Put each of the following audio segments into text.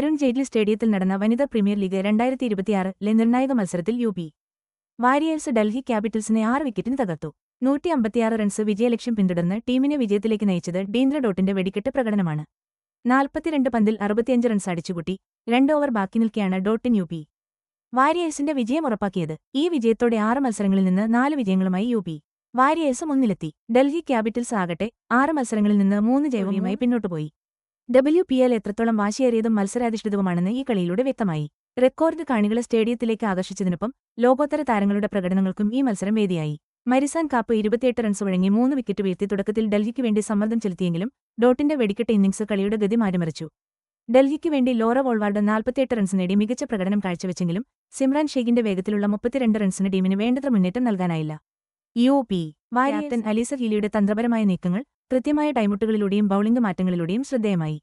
അരുൺ ജെയ്റ്റ്ലി സ്റ്റേഡിയത്തിൽ നടന്ന വനിതാ പ്രീമിയർ ലീഗ് രണ്ടായിരത്തി ഇരുപത്തിയാറിലെ നിർണായക മത്സരത്തിൽ യു പി വാരിയേഴ്സ് ഡൽഹി ക്യാപിറ്റൽസിനെ ആറ് വിക്കറ്റിന് തകർത്തു. നൂറ്റി അമ്പത്തിയാറ് റൺസ് വിജയലക്ഷ്യം പിന്തുടർന്ന് ടീമിനെ വിജയത്തിലേക്ക് നയിച്ചത് ഡീന്ദ്ര ഡോട്ടിന്റെ വെടിക്കെട്ട് പ്രകടനമാണ്. നാൽപ്പത്തിരണ്ട് പന്തിൽ അറുപത്തിയഞ്ച് റൺസ് അടിച്ചുകൂട്ടി രണ്ട് ഓവർ ബാക്കി നിൽക്കെയാണ് ഡോട്ടിൻ യു പി. വാരിയേഴ്സിന്റെ വിജയം ഉറപ്പാക്കിയത് ഈ വിജയത്തോടെ ആറ് മത്സരങ്ങളിൽ നിന്ന് നാല് വിജയങ്ങളുമായി യു പി. വാരിയേഴ്സ് മുന്നിലെത്തി. ഡൽഹി ക്യാപിറ്റൽസ് ആകട്ടെ ആറ് മത്സരങ്ങളിൽ നിന്ന് മൂന്ന് ജയവുമായി പിന്നോട്ടുപോയി. ഡബ്ല്യു പി എൽ എത്രത്തോളം വാശിയേറിയതും മത്സരാധിഷ്ഠിതവുമാണെന്ന് ഈ കളിയിലൂടെ വ്യക്തമായി. റെക്കോർഡ് കാണികളെ സ്റ്റേഡിയത്തിലേക്ക് ആകർഷിച്ചതിനൊപ്പം ലോകോത്തര താരങ്ങളുടെ പ്രകടനങ്ങൾക്കും ഈ മത്സരം വേദിയായി. മരിസാൻ കാപ്പ് ഇരുപത്തിയെട്ട് റൺസ് വഴങ്ങി മൂന്ന് വിക്കറ്റ് വീഴ്ത്തി തുടക്കത്തിൽ ഡൽഹിക്ക് വേണ്ടി സമ്മർദ്ദം ചെലുത്തിയെങ്കിലും ഡോട്ടിന്റെ വെടിക്കെട്ട് ഇന്നിംഗ്സ് കളിയുടെ ഗതി മാറ്റിമറിച്ചു. ഡൽഹിക്ക് വേണ്ടി ലോറ വോൾവാർഡ് നാൽപ്പത്തിയെട്ട് റൺസ് നേടി മികച്ച പ്രകടനം കാഴ്ചവെച്ചെങ്കിലും സിമ്രാൻ ഷെയ്ഖിന്റെ വേഗത്തിലുള്ള മുപ്പത്തിരണ്ട് റൺസിന് ടീമിന് വേണ്ടത്ര മുന്നേറ്റം നൽകാനായില്ല. U P. വാരിയാത്തൻ അലീസ ഹീലിയുടെ തന്ത്രപരമായ നീക്കങ്ങൾ കൃത്യമായ ടൈമുട്ടുകളിലൂടെയും ബൌളിംഗ് മാറ്റങ്ങളിലൂടെയും ശ്രദ്ധേയമായി.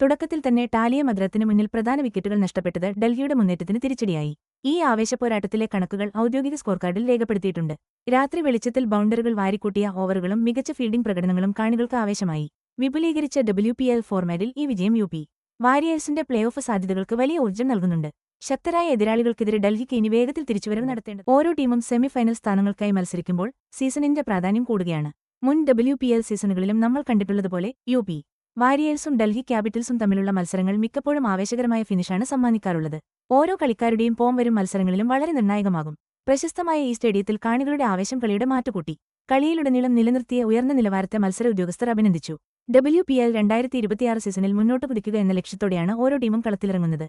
തുടക്കത്തിൽ തന്നെ ടാലിയ മദ്രത്തിന് മുന്നിൽ പ്രധാന വിക്കറ്റുകൾ നഷ്ടപ്പെട്ടത് ഡൽഹിയുടെ മുന്നേറ്റത്തിന് തിരിച്ചടിയായി. ഈ ആവേശപ്പോരാട്ടത്തിലെ കണക്കുകൾ ഔദ്യോഗിക സ്കോർ കാർഡിൽ രേഖപ്പെടുത്തിയിട്ടുണ്ട്. രാത്രി വെളിച്ചത്തിൽ ബൗണ്ടറുകൾ വാരിക്കൂട്ടിയ ഓവറുകളും മികച്ച ഫീൽഡിംഗ് പ്രകടനങ്ങളും കാണികൾക്ക് ആവേശമായി. വിപുലീകരിച്ച ഡബ്ല്യു പി എൽ ഫോർമാറ്റിൽ ഈ വിജയം യു പി. വാരിയേഴ്സിന്റെ പ്ലേ ഓഫ് സാധ്യതകൾക്ക് വലിയ ഊർജം നൽകുന്നുണ്ട്. ശക്തരായ എതിരാളികൾക്കെതിരെ ഡൽഹിക്ക് ഇനി വേഗത്തിൽ തിരിച്ചുവരവ് നടത്തേണ്ടത്. ഓരോ ടീമും സെമിഫൈനൽ സ്ഥാനങ്ങൾക്കായി മത്സരിക്കുമ്പോൾ സീസണിന്റെ പ്രാധാന്യം കൂടുകയാണ്. മുൻ ഡബ്ല്യു പി എൽ സീസണുകളിലും നമ്മൾ കണ്ടിട്ടുള്ളതുപോലെ യു പി വാരിയേഴ്സും ഡൽഹി ക്യാപിറ്റൽസും തമ്മിലുള്ള മത്സരങ്ങൾ മിക്കപ്പോഴും ആവേശകരമായ ഫിനിഷാണ് സമ്മാനിക്കാറുള്ളത്. ഓരോ കളിക്കാരുടെയും പോം വരും മത്സരങ്ങളിലും വളരെ നിർണായകമാകും. പ്രശസ്തമായ ഈ സ്റ്റേഡിയത്തിൽ കാണികളുടെ ആവേശം കളിയുടെ മാറ്റുകൂട്ടി. കളിയിലുടനീളം നിലനിർത്തിയ ഉയർന്ന നിലവാരത്തെ മത്സര ഉദ്യോഗസ്ഥർ അഭിനന്ദിച്ചു. ഡബ്ല്യു പി എൽ രണ്ടായിരത്തി ഇരുപത്തിയാറ് സീസണിൽ മുന്നോട്ട് കുതിക്കുക എന്ന ലക്ഷ്യത്തോടെയാണ് ഓരോ ടീമും കളത്തിലിറങ്ങുന്നത്.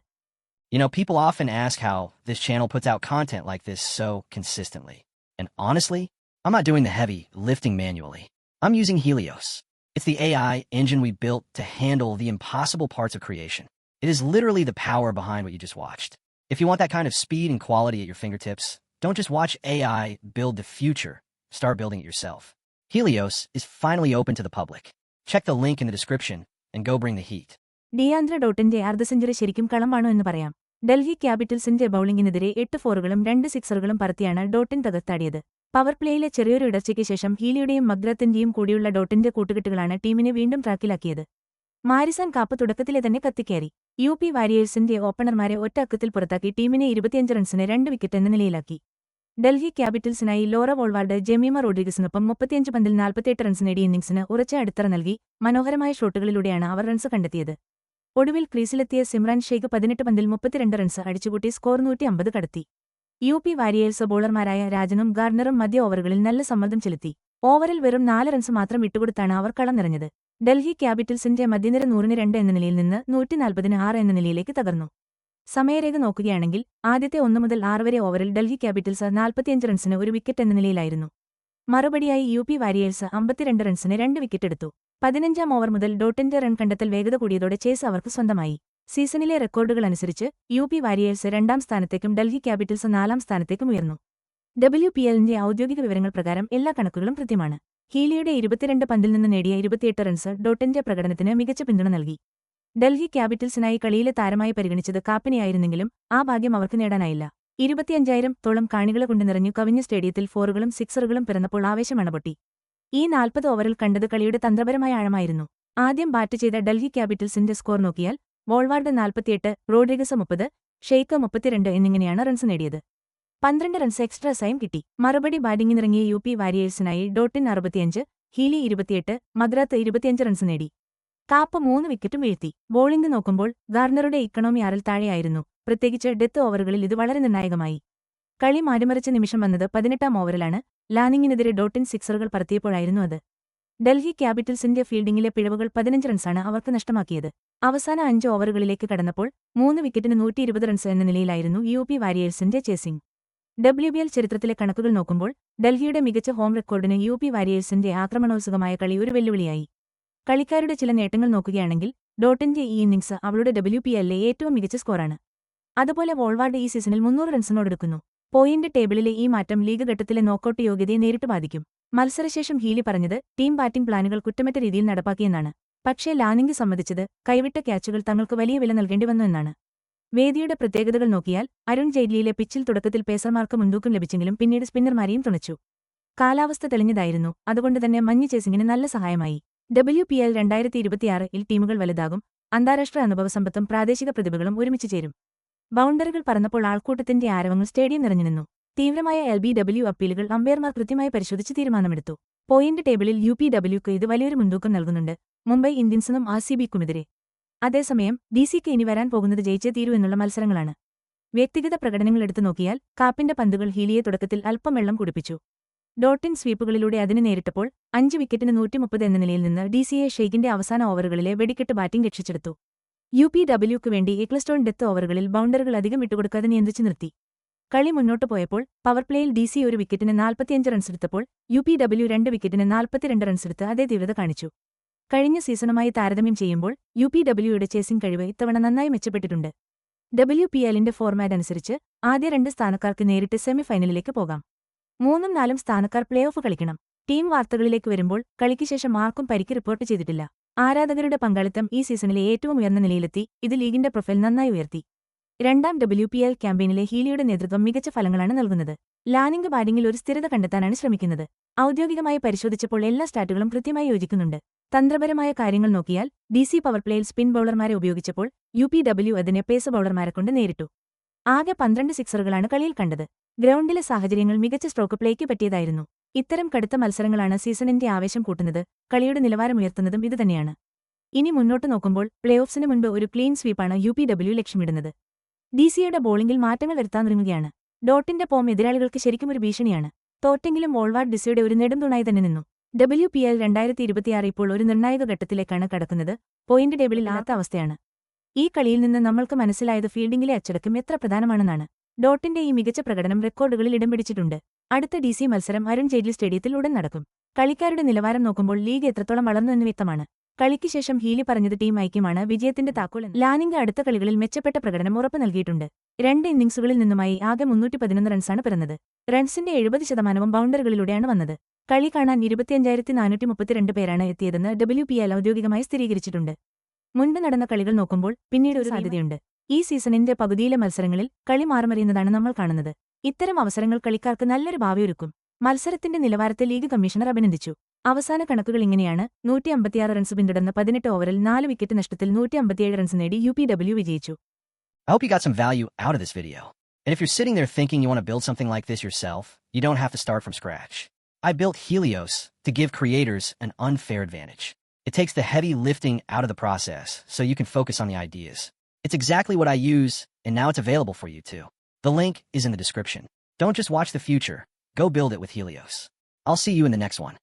You know, people often ask how this channel puts out content like this so consistently. And honestly, I'm not doing the heavy lifting manually. I'm using Helios. It's the AI engine we built to handle the impossible parts of creation. It is literally the power behind what you just watched. If you want that kind of speed and quality at your fingertips, don't just watch AI build the future. Start building it yourself. Helios is finally open to the public. Check the link in the description and go bring the heat. ഡിയാന്ദ്ര ഡോട്ടിന്റെ അർദ്ധ century ശരിക്കും കളമാണോ എന്ന് പറയാം ഡൽഹി ക്യാപിറ്റൽസിന്റെ ബൌളിംഗിനെതിരെ എട്ട് ഫോറുകളും രണ്ട് സിക്സറുകളും പറത്തിയാണ് ഡോട്ടിൻ തകർത്താടിയത് power പ്ലേയിലെ ചെറിയൊരു ഇടർച്ചയ്ക്ക് ശേഷം ഹീലിയുടെയും മഗ്രത്തിന്റെയും കൂടിയുള്ള ഡോട്ടിന്റെ കൂട്ടുകെട്ടുകളാണ് ടീമിനെ വീണ്ടും ട്രാക്കിലാക്കിയത്. മാരിസൺ കാപ്പ് തുടക്കത്തിലെ തന്നെ കത്തിക്കയറി യു പി വാരിയേഴ്സിന്റെ ഓപ്പണർമാരെ ഒറ്റ അക്കത്തിൽ പുറത്താക്കി ടീമിനെ ഇരുപത്തിയഞ്ച് റൺസിന് രണ്ട് വിക്കറ്റ് എന്ന നിലയിലാക്കി. ഡൽഹി ക്യാപിറ്റൽസിനായി ലോറ വോൾവാർഡ് ജെമീമ റോഡ്രിഗസിനൊപ്പം മുപ്പത്തിയഞ്ച് പന്തിൽ നാൽപ്പത്തിയെട്ട് റൺസ് നേടിയ ഇന്നിംഗ്സിന് ഉറച്ച അടിത്തറ നൽകി മനോഹരമായ ഷോട്ടുകളിലൂടെയാണ് അവർ റൺസ് കണ്ടെത്തിയത്. ഒടുവിൽ ക്രീസിലെത്തിയ സിമ്രാൻ ഷെയ്ഖ് പതിനെട്ട് പന്തിൽ മുപ്പത്തിരണ്ട് റൺസ് അടിച്ചുകൂട്ടി സ്കോർ നൂറ്റി അമ്പത് കടത്തി. യു പി വാരിയേഴ്സ് ബോളർമാരായ രാജനും ഗാർണറും മധ്യ ഓവറുകളിൽ നല്ല സമ്മർദ്ദം ചെലുത്തി. ഓവറിൽ വെറും നാല് റൺസ് മാത്രം വിട്ടുകൊടുത്താണ് അവർ കളം നിറഞ്ഞത്. ഡൽഹി ക്യാപിറ്റൽസിന്റെ മധ്യനിര നൂറിന് രണ്ട് എന്ന നിലയിൽ നിന്ന് നൂറ്റി നാൽപ്പതിന് ആറ് എന്ന നിലയിലേക്ക് തകർന്നു. സമയരേഖ നോക്കുകയാണെങ്കിൽ ആദ്യത്തെ ഒന്നു മുതൽ ആറ് വരെ ഓവറിൽ ഡൽഹി ക്യാപിറ്റൽസ് നാൽപ്പത്തിയഞ്ച് റൺസിന് ഒരു വിക്കറ്റ് എന്ന നിലയിലായിരുന്നു. മറുപടിയായി യു പി വാരിയേഴ്സ് അമ്പത്തിരണ്ട് റൺസിന് രണ്ട് വിക്കറ്റ് എടുത്തു. പതിനഞ്ചാം ഓവർ മുതൽ ഡോട്ടിന്റെ റൺ കണ്ടെത്തൽ വേഗത കൂടിയതോടെ ചേസ് അവർക്ക് സ്വന്തമായി. സീസണിലെ റെക്കോർഡുകൾ അനുസരിച്ച് യു പി വാരിയേഴ്സ് രണ്ടാം സ്ഥാനത്തേക്കും ഡൽഹി ക്യാപിറ്റൽസ് നാലാം സ്ഥാനത്തേക്കും ഉയർന്നു. ഡബ്ല്യു പി എല്ലിന്റെ ഔദ്യോഗിക വിവരങ്ങൾ പ്രകാരം എല്ലാ കണക്കുകളും കൃത്യമാണ്. ഹീലിയുടെ ഇരുപത്തിരണ്ട് പന്തിൽ നിന്ന് നേടിയ ഇരുപത്തിയെട്ട് റൺസ് ഡോട്ടിന്റെ പ്രകടനത്തിന് മികച്ച പിന്തുണ നൽകി. ഡൽഹി ക്യാപിറ്റൽസിനായി കളിയിലെ താരമായി പരിഗണിച്ചത് കാപ്പനെയായിരുന്നെങ്കിലും ആ ഭാഗ്യം അവർക്ക് നേടാനായില്ല. ഇരുപത്തിയഞ്ചായിരം തോളം കാണികളെ കൊണ്ട് നിറഞ്ഞു കവിഞ്ഞ സ്റ്റേഡിയത്തിൽ ഫോറുകളും സിക്സറുകളും പിറന്നപ്പോൾ ആവേശം അണപൊട്ടി. ഈ നാൽപ്പത് ഓവറിൽ കണ്ടത് കളിയുടെ തന്ത്രപരമായ ആഴമായിരുന്നു. ആദ്യം ബാറ്റ് ചെയ്ത ഡൽഹി ക്യാപിറ്റൽസിന്റെ സ്കോർ നോക്കിയാൽ വോൾവാർഡ് നാൽപ്പത്തിയെട്ട് റോഡ്രിഗസ് മുപ്പത് ഷെയ്ക്ക് മുപ്പത്തിരണ്ട് എന്നിങ്ങനെയാണ് റൺസ് നേടിയത്. പന്ത്രണ്ട് റൺസ് എക്സ്ട്രാ സൈം കിട്ടി. മറുപടി ബാറ്റിംഗിനിറങ്ങിയ യു പി വാരിയേഴ്സിനായി ഡോട്ടിൻ അറുപത്തിയഞ്ച് ഹീലി ഇരുപത്തിയെട്ട് മദ്രാത്ത് ഇരുപത്തിയഞ്ച് റൺസ് നേടി. കാപ്പ് മൂന്ന് വിക്കറ്റും വീഴ്ത്തി. ബോളിംഗ് നോക്കുമ്പോൾ ഗാർണറുടെ ഇക്കണോമി ആറിൽ താഴെയായിരുന്നു. പ്രത്യേകിച്ച് ഡെത്ത് ഓവറുകളിൽ ഇത് വളരെ നിർണായകമായി. കളി മാറ്റിമറിച്ച നിമിഷം വന്നത് പതിനെട്ടാം ഓവറിലാണ്. ലാനിങ്ങിനെതിരെ ഡോട്ടിൻ സിക്സറുകൾ പറത്തിയപ്പോഴായിരുന്നു അത്. ഡൽഹി ക്യാപിറ്റൽസിന്റെ ഫീൽഡിംഗിലെ പിഴവുകൾ പതിനഞ്ച് റൺസാണ് അവർക്ക് നഷ്ടമാക്കിയത്. അവസാന അഞ്ച് ഓവറുകളിലേക്ക് കടന്നപ്പോൾ മൂന്ന് വിക്കറ്റിന് നൂറ്റി ഇരുപത് റൺസ് എന്ന നിലയിലായിരുന്നു യു പി വാരിയേഴ്സിന്റെ ചേസിംഗ് ഡബ്ല്യു ബി എൽ ചരിത്രത്തിലെ കണക്കുകൾ നോക്കുമ്പോൾ ഡൽഹിയുടെ മികച്ച ഹോം റെക്കോർഡിന് യു പി വാരിയേഴ്സിന്റെ ആക്രമണോത്സുകമായ കളി ഒരു വെല്ലുവിളിയായി. കളിക്കാരുടെ ചില നേട്ടങ്ങൾ നോക്കുകയാണെങ്കിൽ ഡോട്ടിന്റെ ഈ ഇന്നിംഗ്സ് അവളുടെ ഡബ്ല്യു പി എല്ലിലെ ഏറ്റവും മികച്ച സ്കോറാണ്. അതുപോലെ വോൾവാർഡ് ഈ സീസണിൽ മുന്നൂറ് റൺസിനോടെടുക്കുന്നു പോയിന്റ് ടേബിളിലെ ഈ മാറ്റം ലീഗ് ഘട്ടത്തിലെ നോക്കൌട്ട് യോഗ്യതയെ നേരിട്ട് ബാധിക്കും. മത്സരശേഷം ഹീലി പറഞ്ഞത് ടീം ബാറ്റിംഗ് പ്ലാനുകൾ കുറ്റമറ്റ രീതിയിൽ നടപ്പാക്കിയെന്നാണ്. പക്ഷേ ലാനിംഗ് സമ്മതിച്ചത് കൈവിട്ട ക്യാച്ചുകൾ തങ്ങൾക്ക് വലിയ വില നൽകേണ്ടി വന്നു എന്നാണ്. വേദിയുടെ പ്രത്യേകതകൾ നോക്കിയാൽ അരുൺ ജെയ്റ്റ്ലിയിലെ പിച്ചിൽ തുടക്കത്തിൽ പേസർമാർക്ക് മുൻതൂക്കം ലഭിച്ചെങ്കിലും പിന്നീട് സ്പിന്നർമാരെയും തുണച്ചു. കാലാവസ്ഥ തെളിഞ്ഞതായിരുന്നു അതുകൊണ്ടുതന്നെ മഞ്ഞ് ചേസിംഗിന് നല്ല സഹായമായി. ഡബ്ല്യു പി എൽ രണ്ടായിരത്തി ഇരുപത്തിയാറിൽ ടീമുകൾ വലുതാകും അന്താരാഷ്ട്ര അനുഭവസമ്പത്തും പ്രാദേശിക പ്രതിഭകളും ഒരുമിച്ച് ചേരും. ബൗണ്ടറികൾ പറന്നപ്പോൾ ആൾക്കൂട്ടത്തിന്റെ ആരവങ്ങൾ സ്റ്റേഡിയം നിറഞ്ഞുനിന്നു തീവ്രമായ എൽ ബി ഡബ്ല്യു അപ്പീലുകൾ അമ്പയർമാർ കൃത്യമായി പരിശോധിച്ച് തീരുമാനമെടുത്തു. പോയിന്റ് ടേബിളിൽ യു പി ഡബ്ല്യുക്ക് ഇത് വലിയൊരു മുൻതൂക്കം നൽകുന്നുണ്ട്. മുംബൈ ഇന്ത്യൻസിനും ആർ സി ബിക്കുമെതിരെ. അതേസമയം ഡി സിക്ക് ഇനി വരാൻ പോകുന്നത് ജയിച്ചേ തീരൂ എന്നുള്ള മത്സരങ്ങളാണ്. വ്യക്തിഗത പ്രകടനങ്ങൾ എടുത്തു നോക്കിയാൽ കാപ്പിന്റെ പന്തുകൾ ഹീലിയെ തുടക്കത്തിൽ അല്പം വെള്ളം കുടിപ്പിച്ചു. ഡോട്ടിൻ സ്വീപ്പുകളിലൂടെ അതിന് നേരിട്ടപ്പോൾ അഞ്ച് വിക്കറ്റിന് നൂറ്റിമുപ്പത് എന്ന നിലയിൽ നിന്ന് ഡി സിയെ ഷെയ്ഖിന്റെ അവസാന ഓവറുകളിലെ വെടിക്കെട്ട് ബാറ്റിംഗ് രക്ഷിച്ചെടുത്തു. യു പി ഡബ്ല്യുക്ക് വേണ്ടി എക്ലസ്റ്റോൺ ഡെത്ത് ഓവറുകളിൽ ബൗണ്ടറുകൾ അധികം വിട്ടുകൊടുക്കാതെ നിയന്ത്രിച്ചു നിർത്തി. കളി മുന്നോട്ട് പോയപ്പോൾ പവർ പ്ലേയിൽ ഡി സി ഒരു വിക്കറ്റിന് നാൽപ്പത്തിയഞ്ച് റൺസെടുത്തപ്പോൾ യു പി ഡബ്ല്യു രണ്ട് വിക്കറ്റിന് നാൽപ്പത്തിരണ്ട് റൺസെടുത്ത് അതേ തീവ്രത കാണിച്ചു. കഴിഞ്ഞ സീസണുമായി താരതമ്യം ചെയ്യുമ്പോൾ യു പി ഡബ്ല്യുയുടെ ചേസിംഗ് കഴിവ് ഇത്തവണ നന്നായി മെച്ചപ്പെട്ടിട്ടുണ്ട്. ഡബ്ല്യു പി എല്ലിന്റെ ഫോർമാറ്റ് അനുസരിച്ച് ആദ്യ രണ്ട് സ്ഥാനക്കാർക്ക് നേരിട്ട് സെമിഫൈനലിലേക്ക് പോകാം. മൂന്നും നാലും സ്ഥാനക്കാർ പ്ലേ ഓഫ് കളിക്കണം. ടീം വാർത്തകളിലേക്ക് വരുമ്പോൾ കളിക്ക് ശേഷം ആർക്കും പരിക്ക് റിപ്പോർട്ട് ചെയ്തിട്ടില്ല. ആരാധകരുടെ പങ്കാളിത്തം ഈ സീസണിലെ ഏറ്റവും ഉയർന്ന നിലയിലെത്തി. ഇത് ലീഗിന്റെ പ്രൊഫൈൽ നന്നായി ഉയർത്തി. രണ്ടാം ഡബ്ല്യു പി എൽ ക്യാമ്പയിനിലെ ഹീലിയുടെ നേതൃത്വം മികച്ച ഫലങ്ങളാണ് നൽകുന്നത്. ലാനിംഗ് ബാറ്റിംഗിൽ ഒരു സ്ഥിരത കണ്ടെത്താനാണ് ശ്രമിക്കുന്നത്. ഔദ്യോഗികമായി പരിശോധിച്ചപ്പോൾ എല്ലാ സ്റ്റാറ്റുകളും കൃത്യമായി യോജിക്കുന്നുണ്ട്. തന്ത്രപരമായ കാര്യങ്ങൾ നോക്കിയാൽ ഡി സി പവർ പ്ലേയിൽ സ്പിൻ ബൌളർമാരെ ഉപയോഗിച്ചപ്പോൾ യു പി ഡബ്ല്യു അതിനെ പേസ് ബൌളർമാരെ കൊണ്ട് നേരിട്ടു. ആകെ പന്ത്രണ്ട് സിക്സറുകളാണ് കളിയിൽ കണ്ടത്. ഗ്രൗണ്ടിലെ സാഹചര്യങ്ങൾ മികച്ച സ്ട്രോക്ക് പ്ലേക്ക് പറ്റിയതായിരുന്നു. ഇത്തരം കടുത്ത മത്സരങ്ങളാണ് സീസണിന്റെ ആവേശം കൂട്ടുന്നത്. കളിയുടെ നിലവാരമുയർത്തുന്നതും ഇതുതന്നെയാണ്. ഇനി മുന്നോട്ട് നോക്കുമ്പോൾ പ്ലേ ഓഫ്സിന് മുൻപ് ഒരു ക്ലീൻ സ്വീപ്പാണ് യു പി ഡബ്ല്യു ലക്ഷ്യമിടുന്നത്. ഡി സിയുടെ ബോളിംഗിൽ മാറ്റങ്ങൾ വരുത്താനൊരുങ്ങുകയാണ് ഡോട്ടിന്റെ പോം എതിരാളികൾക്ക് ശരിക്കും ഒരു ഭീഷണിയാണ്. തോറ്റെങ്കിലും വോൾവാർഡ് ഡിസിയുടെ ഒരു നെടുംതുണായി തന്നെ നിന്നു. ഡബ്ല്യു പി എൽ രണ്ടായിരത്തി ഇരുപത്തിയാറ് ഇപ്പോൾ ഒരു നിർണായക ഘട്ടത്തിലേക്കാണ് കടക്കുന്നത്. പോയിന്റ് ടേബിളിൽ ആത്ത അവസ്ഥയാണ്. ഈ കളിയിൽ നിന്ന് നമ്മൾക്ക് മനസ്സിലായത് ഫീൽഡിംഗിലെ അച്ചടക്കം എത്ര പ്രധാനമാണെന്നാണ്. ഡോട്ടിന്റെ ഈ മികച്ച പ്രകടനം റെക്കോർഡുകളിൽ ഇടം പിടിച്ചിട്ടുണ്ട്. അടുത്ത ഡി സി മത്സരം അരുൺ ജെയ്റ്റ്ലി സ്റ്റേഡിയത്തിൽ ഉടൻ നടക്കും. കളിക്കാരുടെ നിലവാരം നോക്കുമ്പോൾ ലീഗ് എത്രത്തോളം വളർന്നു എന്ന് വ്യക്തമാണ്. കളിക്ക് ശേഷം ഹീലി പറഞ്ഞത് ടീം ഐക്യമാണ് വിജയത്തിന്റെ താക്കോൽ. ലാനിംഗ് അടുത്ത കളികളിൽ മെച്ചപ്പെട്ട പ്രകടനം ഉറപ്പ് നൽകിയിട്ടുണ്ട്. രണ്ട് ഇന്നിംഗ്സുകളിൽ നിന്നുമായി ആകെ മുന്നൂറ്റി പതിനൊന്ന് റൺസാണ് പിറന്നത്. റൺസിന്റെ എഴുപത് ശതമാനവും ബൗണ്ടറികളിലൂടെയാണ് വന്നത്. കളി കാണാൻ ഇരുപത്തിയഞ്ചായിരത്തി നാനൂറ്റി മുപ്പത്തിരണ്ട് പേരാണ് എത്തിയതെന്ന് ഡബ്ല്യു പി എൽ ഔദ്യോഗികമായി സ്ഥിരീകരിച്ചിട്ടുണ്ട്. മുൻപ് നടന്ന കളികൾ നോക്കുമ്പോൾ പിന്നീട് ഒരു സാധ്യതയുണ്ട്. ഈ സീസണിന്റെ പകുതിയിലെ മത്സരങ്ങളിൽ കളി മാറുമറിയുന്നതാണ് നമ്മൾ കാണുന്നത്. ഇത്തരം അവസരങ്ങൾ കളിക്കാർക്ക് നല്ലൊരു ഭാവിയൊരുക്കും. മത്സരത്തിന്റെ നിലവാരത്തെ ലീഗ് കമ്മീഷണർ അഭിനന്ദിച്ചു. അവസാന കണക്കുകൾ ഇങ്ങനെയാണ് നൂറ്റി അമ്പത്തിയാറ് റൺസ് പിന്തുടർന്ന് പതിനെട്ട് ഓവറിൽ നാല് വിക്കറ്റ് നഷ്ടത്തിൽ നൂറ്റി അമ്പത്തിയേഴ് റൺസ് നേടി യു പി ഡബ്ല്യു വിജയിച്ചു I hope you got some value out of this video. And if you're sitting there thinking you want to build something like this yourself, you don't have to start from scratch. I built Helios to give creators an unfair advantage. It takes the heavy lifting out of the process so you can focus on the ideas. It's exactly what I use, and now it's available for you too. The link is in the description. Don't just watch the future, go build it with Helios. I'll see you in the next one.